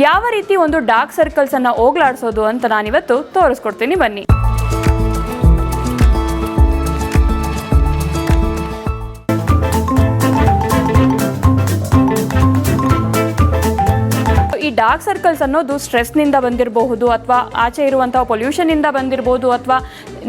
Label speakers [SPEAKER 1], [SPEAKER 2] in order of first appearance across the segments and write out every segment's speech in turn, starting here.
[SPEAKER 1] ಯಾವ ರೀತಿ ಒಂದು ಡಾರ್ಕ್ ಸರ್ಕಲ್ಸನ್ನು ಹೋಗ್ಲಾಡಿಸೋದು ಅಂತ ನಾನಿವತ್ತು ತೋರಿಸ್ಕೊಡ್ತೀನಿ ಬನ್ನಿ. ಈ ಡಾರ್ಕ್ ಸರ್ಕಲ್ಸ್ ಅನ್ನೋದು ಸ್ಟ್ರೆಸ್ನಿಂದ ಬಂದಿರಬಹುದು ಅಥವಾ ಆಚೆ ಇರುವಂಥ ಪೊಲ್ಯೂಷನ್ನಿಂದ ಬಂದಿರಬಹುದು ಅಥವಾ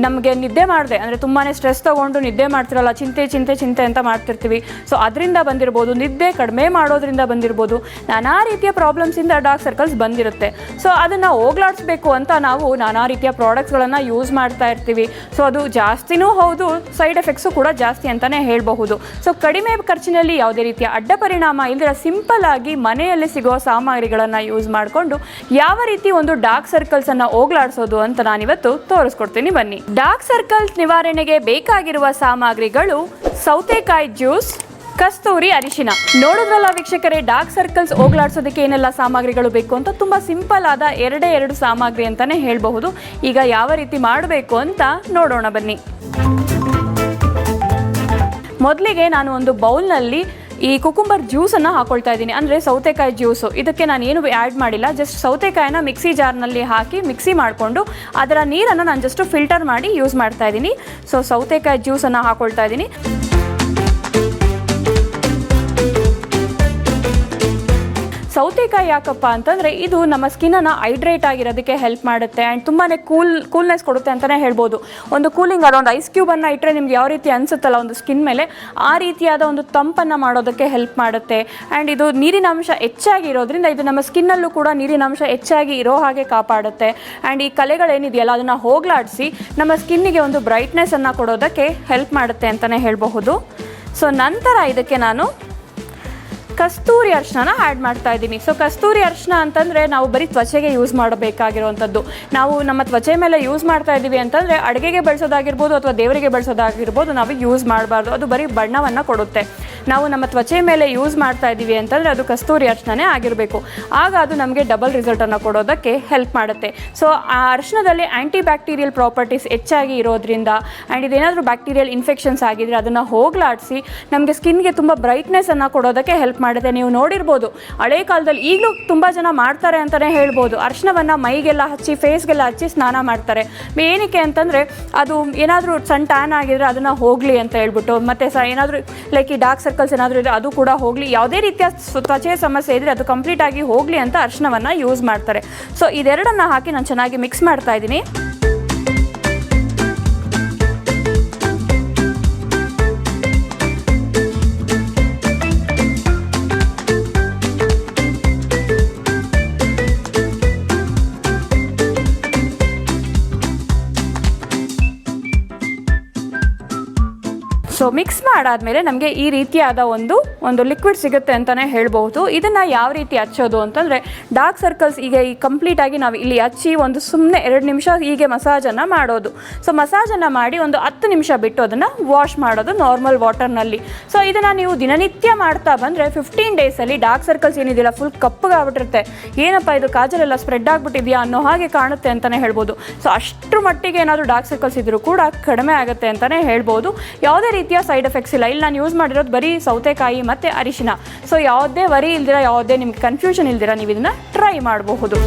[SPEAKER 1] ನಮಗೆ ನಿದ್ದೆ ಮಾಡಿದೆ, ಅಂದರೆ ತುಂಬಾ ಸ್ಟ್ರೆಸ್ ತೊಗೊಂಡು ನಿದ್ದೆ ಮಾಡ್ತಿರಲ್ಲ, ಚಿಂತೆ ಚಿಂತೆ ಚಿಂತೆ ಅಂತ ಮಾಡ್ತಿರ್ತೀವಿ. ಸೊ ಅದರಿಂದ ಬಂದಿರ್ಬೋದು, ನಿದ್ದೆ ಕಡಿಮೆ ಮಾಡೋದ್ರಿಂದ ಬಂದಿರ್ಬೋದು, ನಾನಾ ರೀತಿಯ ಪ್ರಾಬ್ಲಮ್ಸಿಂದ ಡಾರ್ಕ್ ಸರ್ಕಲ್ಸ್ ಬಂದಿರುತ್ತೆ. ಸೊ ಅದನ್ನು ಹೋಗ್ಲಾಡಿಸ್ಬೇಕು ಅಂತ ನಾವು ನಾನಾ ರೀತಿಯ ಪ್ರಾಡಕ್ಟ್ಸ್ಗಳನ್ನು ಯೂಸ್ ಮಾಡ್ತಾ ಇರ್ತೀವಿ. ಸೊ ಅದು ಜಾಸ್ತಿನೂ ಹೌದು ಸೈಡ್ ಎಫೆಕ್ಟ್ಸು ಕೂಡ ಜಾಸ್ತಿ ಅಂತಲೇ ಹೇಳಬಹುದು. ಸೊ ಕಡಿಮೆ ಖರ್ಚಿನಲ್ಲಿ ಯಾವುದೇ ರೀತಿಯ ಅಡ್ಡ ಪರಿಣಾಮ ಇಲ್ಲದ ಸಿಂಪಲ್ ಆಗಿ ಮನೆಯಲ್ಲಿ ಸಿಗೋ ಸಾಮಗ್ರಿಗಳನ್ನು ಯೂಸ್ ಮಾಡಿಕೊಂಡು ಯಾವ ರೀತಿ ಒಂದು ಡಾರ್ಕ್ ಸರ್ಕಲ್ಸನ್ನು ಹೋಗ್ಲಾಡಿಸೋದು ಅಂತ ನಾನಿವತ್ತು ತೋರಿಸ್ಕೊಡ್ತೀನಿ ಬನ್ನಿ. ಡಾರ್ಕ್ ಸರ್ಕಲ್ಸ್ ನಿವಾರಣೆಗೆ ಬೇಕಾಗಿರುವ ಸಾಮಗ್ರಿಗಳು ಸೌತೆಕಾಯಿ ಜ್ಯೂಸ್, ಕಸ್ತೂರಿ ಅರಿಶಿನ. ನೋಡಿದ್ರಲ್ಲ ವೀಕ್ಷಕರೇ ಡಾರ್ಕ್ ಸರ್ಕಲ್ಸ್ ಹೋಗ್ಲಾಡ್ಸೋದಕ್ಕೆ ಏನೆಲ್ಲ ಸಾಮಗ್ರಿಗಳು ಬೇಕು ಅಂತ? ತುಂಬ ಸಿಂಪಲ್ ಆದ ಎರಡೇ ಎರಡು ಸಾಮಗ್ರಿ ಅಂತಾನೆ ಹೇಳಬಹುದು. ಈಗ ಯಾವ ರೀತಿ ಮಾಡಬೇಕು ಅಂತ ನೋಡೋಣ ಬನ್ನಿ. ಮೊದಲಿಗೆ ನಾನು ಒಂದು ಬೌಲ್ನಲ್ಲಿ ಈ ಕುಕುಂಬರ್ ಜ್ಯೂಸನ್ನು ಹಾಕೊಳ್ತಾ ಇದ್ದೀನಿ. ಅಂದರೆ ಸೌತೆಕಾಯಿ ಜ್ಯೂಸು ಇದಕ್ಕೆ ನಾನು ಏನು ಆ್ಯಡ್ ಮಾಡಿಲ್ಲ. ಜಸ್ಟ್ ಸೌತೆಕಾಯಿನ ಮಿಕ್ಸಿ ಜಾರ್ನಲ್ಲಿ ಹಾಕಿ ಮಿಕ್ಸಿ ಮಾಡಿಕೊಂಡು ಅದರ ನೀರನ್ನು ನಾನು ಜಸ್ಟ್ ಫಿಲ್ಟರ್ ಮಾಡಿ ಯೂಸ್ ಮಾಡ್ತಾ ಇದ್ದೀನಿ. ಸೊ ಸೌತೆಕಾಯಿ ಜ್ಯೂಸನ್ನು ಹಾಕೊಳ್ತಾ ಇದ್ದೀನಿ. ಸೌತೆಕಾಯಿ ಯಾಕಪ್ಪ ಅಂತಂದರೆ ಇದು ನಮ್ಮ ಸ್ಕಿನ್ನನ್ನು ಹೈಡ್ರೇಟ್ ಆಗಿರೋದಕ್ಕೆ ಹೆಲ್ಪ್ ಮಾಡುತ್ತೆ ಆ್ಯಂಡ್ ತುಂಬಾ ಕೂಲ್ ಕೂಲ್ನೆಸ್ ಕೊಡುತ್ತೆ ಅಂತಲೇ ಹೇಳ್ಬೋದು. ಒಂದು ಕೂಲಿಂಗ್ ಅದೊಂದು ಐಸ್ ಕ್ಯೂಬನ್ನು ಇಟ್ಟರೆ ನಿಮ್ಗೆ ಯಾವ ರೀತಿ ಅನಿಸುತ್ತಲ್ಲ ಒಂದು ಸ್ಕಿನ್ ಮೇಲೆ, ಆ ರೀತಿಯಾದ ಒಂದು ತಂಪನ್ನು ಮಾಡೋದಕ್ಕೆ ಹೆಲ್ಪ್ ಮಾಡುತ್ತೆ. ಆ್ಯಂಡ್ ಇದು ನೀರಿನ ಅಂಶ ಹೆಚ್ಚಾಗಿ ಇರೋದ್ರಿಂದ ಇದು ನಮ್ಮ ಸ್ಕಿನ್ನಲ್ಲೂ ಕೂಡ ನೀರಿನ ಅಂಶ ಹೆಚ್ಚಾಗಿ ಇರೋ ಹಾಗೆ ಕಾಪಾಡುತ್ತೆ. ಆ್ಯಂಡ್ ಈ ಕಲೆಗಳೇನಿದೆಯಲ್ಲ, ಅದನ್ನು ಹೋಗ್ಲಾಡಿಸಿ ನಮ್ಮ ಸ್ಕಿನ್ನಿಗೆ ಒಂದು ಬ್ರೈಟ್ನೆಸ್ಸನ್ನು ಕೊಡೋದಕ್ಕೆ ಹೆಲ್ಪ್ ಮಾಡುತ್ತೆ ಅಂತಲೇ ಹೇಳಬಹುದು. ಸೊ ನಂತರ ಇದಕ್ಕೆ ನಾನು ಕಸ್ತೂರಿ ಅರ್ಶನ ಆ್ಯಡ್ ಮಾಡ್ತಾ ಇದ್ದೀನಿ. ಸೊ ಕಸ್ತೂರಿ ಅರ್ಶನ ಅಂತಂದರೆ ನಾವು ಬರೀ ತ್ವಚೆಗೆ ಯೂಸ್ ಮಾಡಬೇಕಾಗಿರುವಂಥದ್ದು. ನಾವು ನಮ್ಮ ತ್ವಚೆ ಮೇಲೆ ಯೂಸ್ ಮಾಡ್ತಾ ಇದ್ದೀವಿ ಅಂತಂದರೆ ಅಡುಗೆಗೆ ಬಳಸೋದಾಗಿರ್ಬೋದು ಅಥವಾ ದೇವರಿಗೆ ಬಳಸೋದಾಗಿರ್ಬೋದು ನಾವು ಯೂಸ್ ಮಾಡಬಾರ್ದು. ಅದು ಬರೀ ಬಣ್ಣವನ್ನು ಕೊಡುತ್ತೆ. ನಾವು ನಮ್ಮ ತ್ವಚೆ ಮೇಲೆ ಯೂಸ್ ಮಾಡ್ತಾ ಇದ್ದೀವಿ ಅಂತಂದರೆ ಅದು ಕಸ್ತೂರಿ ಅರ್ಶನೇ ಆಗಿರಬೇಕು. ಆಗ ಅದು ನಮಗೆ ಡಬಲ್ ರಿಸಲ್ಟನ್ನು ಕೊಡೋದಕ್ಕೆ ಹೆಲ್ಪ್ ಮಾಡುತ್ತೆ. ಸೊ ಆ ಅರ್ಶನದಲ್ಲಿ ಆ್ಯಂಟಿ ಬ್ಯಾಕ್ಟೀರಿಯಲ್ ಪ್ರಾಪರ್ಟೀಸ್ ಹೆಚ್ಚಾಗಿ ಇರೋದ್ರಿಂದ ಆ್ಯಂಡ್ ಇದೇನಾದರೂ ಬ್ಯಾಕ್ಟೀರಿಯಲ್ ಇನ್ಫೆಕ್ಷನ್ಸ್ ಆಗಿದ್ರೆ ಅದನ್ನು ಹೋಗ್ಲಾಡಿಸಿ ನಮಗೆ ಸ್ಕಿನ್ಗೆ ತುಂಬ ಬ್ರೈಟ್ನೆಸ್ಸನ್ನು ಕೊಡೋದಕ್ಕೆ ಹೆಲ್ಪ್ ಮಾಡುತ್ತೆ. ನೀವು ನೋಡಿರ್ಬೋದು, ಹಳೆ ಕಾಲದಲ್ಲಿ ಈಗಲೂ ತುಂಬ ಜನ ಮಾಡ್ತಾರೆ ಅಂತಲೇ ಹೇಳ್ಬೋದು. ಅರ್ಶನವನ್ನು ಮೈಗೆಲ್ಲ ಹಚ್ಚಿ ಫೇಸ್ಗೆಲ್ಲ ಹಚ್ಚಿ ಸ್ನಾನ ಮಾಡ್ತಾರೆ. ಏನಕ್ಕೆ ಅಂತಂದರೆ ಅದು ಏನಾದರೂ ಸಣ್ಣ ಟ್ಯಾನ್ ಆಗಿದ್ರೆ ಅದನ್ನು ಹೋಗಲಿ ಅಂತ ಹೇಳ್ಬಿಟ್ಟು, ಮತ್ತು ಸ ಏನಾದರೂ ಲೈಕ್ ಈ ಡಾರ್ಕ್ ಸರ್ಕಲ್ಸ್ ಏನಾದರೂ ಇದ್ರೆ ಅದು ಕೂಡ ಹೋಗಲಿ. ಯಾವುದೇ ರೀತಿಯ ತ್ವಚೆಯ ಸಮಸ್ಯೆ ಇದ್ದರೆ ಅದು ಕಂಪ್ಲೀಟ್ ಆಗಿ ಹೋಗಲಿ ಅಂತ ಅರ್ಶನವನ್ನು ಯೂಸ್ ಮಾಡ್ತಾರೆ. ಸೊ ಇದೆರಡನ್ನು ಹಾಕಿ ನಾನು ಚೆನ್ನಾಗಿ ಮಿಕ್ಸ್ ಮಾಡ್ತಾ ಇದ್ದೀನಿ. ಸೊ ಮಿಕ್ಸ್ ಮಾಡಾದ್ಮೇಲೆ ನಮಗೆ ಈ ರೀತಿಯಾದ ಒಂದು ಒಂದು ಲಿಕ್ವಿಡ್ ಸಿಗುತ್ತೆ ಅಂತಲೇ ಹೇಳ್ಬೋದು ಇದನ್ನು ಯಾವ ರೀತಿ ಹಚ್ಚೋದು ಅಂತಂದರೆ ಡಾರ್ಕ್ ಸರ್ಕಲ್ಸ್ ಈಗ ಈ ಕಂಪ್ಲೀಟಾಗಿ ನಾವು ಇಲ್ಲಿ ಹಚ್ಚಿ ಒಂದು ಸುಮ್ಮನೆ ಎರಡು ನಿಮಿಷ ಹೀಗೆ ಮಸಾಜನ್ನು ಮಾಡೋದು. ಸೊ ಮಸಾಜನ್ನು ಮಾಡಿ ಒಂದು ಹತ್ತು ನಿಮಿಷ ಬಿಟ್ಟು ಅದನ್ನು ವಾಶ್ ಮಾಡೋದು ನಾರ್ಮಲ್ ವಾಟರ್ನಲ್ಲಿ ಸೊ ಇದನ್ನು ನೀವು ದಿನನಿತ್ಯ ಮಾಡ್ತಾ ಬಂದರೆ ಫಿಫ್ಟೀನ್ ಡೇಸಲ್ಲಿ ಡಾರ್ಕ್ ಸರ್ಕಲ್ಸ್ ಏನಿದೆಯಲ್ಲ ಫುಲ್ ಕಪ್ಪಗಾಗ್ಬಿಟ್ಟಿರುತ್ತೆ. ಏನಪ್ಪ ಇದು ಕಾಜಲೆಲ್ಲ ಸ್ಪ್ರೆಡ್ ಆಗಿಬಿಟ್ಟಿದೆಯಾ ಅನ್ನೋ ಹಾಗೆ ಕಾಣುತ್ತೆ ಅಂತಲೇ ಹೇಳ್ಬೋದು ಸೊ ಅಷ್ಟರ ಮಟ್ಟಿಗೆ ಏನಾದರೂ ಡಾರ್ಕ್ ಸರ್ಕಲ್ಸ್ ಇದ್ದರೂ ಕೂಡ ಕಡಿಮೆ ಆಗುತ್ತೆ ಅಂತಲೇ ಹೇಳ್ಬೋದು ಯಾವುದೇ ರೀತಿಯ ಸೈಡ್ ಎಫೆಕ್ಟ್ಸ್ ಇಲ್ಲ. ಇಲ್ಲಿ ನಾನು ಯೂಸ್ ಮಾಡಿರೋದು ಬರೀ ಸೌತೆಕಾಯಿ ಮತ್ತು ಅರಿಶಿನ. ಸೊ ಯಾವುದೇ ವರಿ ಇಲ್ದಿರ, ಯಾವುದೇ ನಿಮ್ಗೆ ಕನ್ಫ್ಯೂಷನ್ ಇಲ್ದಿರ ನೀವು ಇದನ್ನು ಟ್ರೈ ಮಾಡಬಹುದು.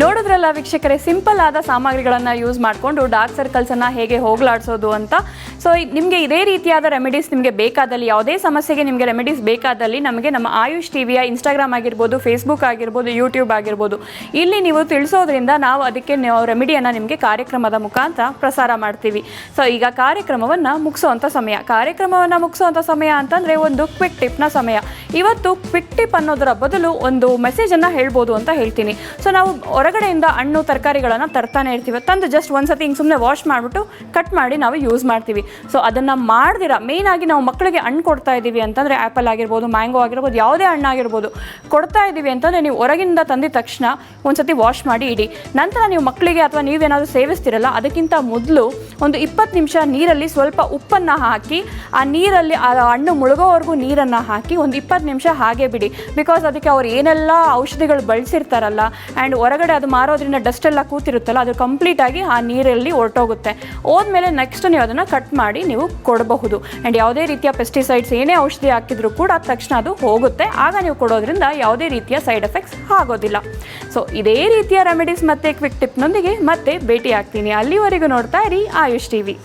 [SPEAKER 1] ನೋಡಿದ್ರಲ್ಲ ವೀಕ್ಷಕರೇ ಸಿಂಪಲ್ ಆದ ಸಾಮಗ್ರಿಗಳನ್ನು ಯೂಸ್ ಮಾಡಿಕೊಂಡು ಡಾರ್ಕ್ ಸರ್ಕಲ್ಸನ್ನು ಹೇಗೆ ಹೋಗಲಾಡಿಸೋದು ಅಂತ. ಸೊ ನಿಮಗೆ ಇದೇ ರೀತಿಯಾದ ರೆಮಿಡೀಸ್ ನಿಮಗೆ ಬೇಕಾದಲ್ಲಿ, ಯಾವುದೇ ಸಮಸ್ಯೆಗೆ ನಿಮಗೆ ರೆಮಿಡೀಸ್ ಬೇಕಾದಲ್ಲಿ ನಮಗೆ ನಮ್ಮ ಆಯುಷ್ ಟಿವಿಯ ಇನ್ಸ್ಟಾಗ್ರಾಮ್ ಆಗಿರ್ಬೋದು ಫೇಸ್ಬುಕ್ ಆಗಿರ್ಬೋದು ಯೂಟ್ಯೂಬ್ ಆಗಿರ್ಬೋದು. ಇಲ್ಲಿ ನೀವು ತಿಳಿಸೋದ್ರಿಂದ ನಾವು ಅದಕ್ಕೆ ರೆಮಿಡಿಯನ್ನು ನಿಮಗೆ ಕಾರ್ಯಕ್ರಮದ ಮುಖಾಂತರ ಪ್ರಸಾರ ಮಾಡ್ತೀವಿ. ಸೊ ಈಗ ಕಾರ್ಯಕ್ರಮವನ್ನು ಮುಗಿಸೋವಂಥ ಸಮಯ. ಕಾರ್ಯಕ್ರಮವನ್ನು ಮುಗಿಸೋವಂಥ ಸಮಯ ಅಂತಂದರೆ ಒಂದು ಕ್ವಿಕ್ ಟಿಪ್ನ ಸಮಯ. ಇವತ್ತು ಕ್ವಿಕ್ ಟಿಪ್ ಅನ್ನೋದರ ಬದಲು ಒಂದು ಮೆಸೇಜನ್ನು ಹೇಳ್ಬೋದು ಅಂತ ಹೇಳ್ತೀನಿ. ಸೊ ನಾವು ಹೊರಗಡೆಯಿಂದ ಹಣ್ಣು, ತರಕಾರಿಗಳನ್ನು ತರ್ತಾನೆ ಇರ್ತೀವಿ. ತಂದು ಜಸ್ಟ್ ಒಂದ್ಸತಿ ಹಿಂಗೆ ಸುಮ್ಮನೆ ವಾಶ್ ಮಾಡಿಬಿಟ್ಟು ಕಟ್ ಮಾಡಿ ನಾವು ಯೂಸ್ ಮಾಡ್ತೀವಿ. ಸೊ ಅದನ್ನು ಮಾಡ್ದಿರ ಆಗಿ ನಾವು ಮಕ್ಕಳಿಗೆ ಹಣ್ಣು ಕೊಡ್ತಾ ಇದ್ದೀವಿ ಅಂತಂದರೆ ಆ್ಯಪಲ್ ಆಗಿರ್ಬೋದು ಮ್ಯಾಂಗೋ ಆಗಿರ್ಬೋದು, ಯಾವುದೇ ಹಣ್ಣು ಆಗಿರ್ಬೋದು, ಕೊಡ್ತಾ ಇದ್ದೀವಿ ಅಂತಂದರೆ ನೀವು ಹೊರಗಿಂದ ತಂದಿದ ತಕ್ಷಣ ಒಂದ್ಸತಿ ವಾಶ್ ಮಾಡಿ ಇಡಿ. ನಂತರ ನೀವು ಮಕ್ಕಳಿಗೆ ಅಥವಾ ನೀವೇನಾದರೂ ಸೇವಿಸ್ತಿರಲ್ಲ, ಅದಕ್ಕಿಂತ ಮೊದಲು ಒಂದು ಇಪ್ಪತ್ತು ನಿಮಿಷ ನೀರಲ್ಲಿ ಸ್ವಲ್ಪ ಉಪ್ಪನ್ನು ಹಾಕಿ, ಆ ನೀರಲ್ಲಿ ಆ ಹಣ್ಣು ಮುಳುಗೋವರೆಗೂ ನೀರನ್ನು ಹಾಕಿ ಒಂದು ಇಪ್ಪತ್ತು ನಿಮಿಷ ಹಾಗೆ ಬಿಡಿ. ಬಿಕಾಸ್ ಅದಕ್ಕೆ ಅವ್ರು ಏನೆಲ್ಲ ಔಷಧಿಗಳು ಬಳಸಿರ್ತಾರಲ್ಲ ಆ್ಯಂಡ್ ಹೊರಗಡೆ ಅದು ಮಾರೋದ್ರಿಂದ ಡಸ್ಟ್ ಎಲ್ಲ ಕೂತಿರುತ್ತಲ್ಲ, ಅದು ಕಂಪ್ಲೀಟಾಗಿ ಆ ನೀರಲ್ಲಿ ಹೊರಟೋಗುತ್ತೆ ಹೋದ್ಮೇಲೆ ನೆಕ್ಸ್ಟ್ ನೀವು ಅದನ್ನು ಕಟ್ ಮಾಡಿ ನೀವು ಕೊಡಬಹುದು. ಆ್ಯಂಡ್ ಯಾವುದೇ ರೀತಿಯ ಪೆಸ್ಟಿಸೈಡ್ಸ್ ಏನೇ ಔಷಧಿ ಹಾಕಿದ್ರು ಕೂಡ ತಕ್ಷಣ ಅದು ಹೋಗುತ್ತೆ. ಆಗ ನೀವು ಕೊಡೋದ್ರಿಂದ ಯಾವುದೇ ರೀತಿಯ ಸೈಡ್ ಎಫೆಕ್ಟ್ಸ್ ಆಗೋದಿಲ್ಲ. ಸೊ ಇದೇ ರೀತಿಯ ರೆಮಿಡೀಸ್ ಮತ್ತು ಕ್ವಿಕ್ ಟಿಪ್ನೊಂದಿಗೆ ಮತ್ತೆ ಭೇಟಿ ಆಗ್ತೀನಿ ಅಲ್ಲಿವರೆಗೂ ನೋಡ್ತಾ ಇರಿ ಆಯುಷ್ ಟಿವಿ.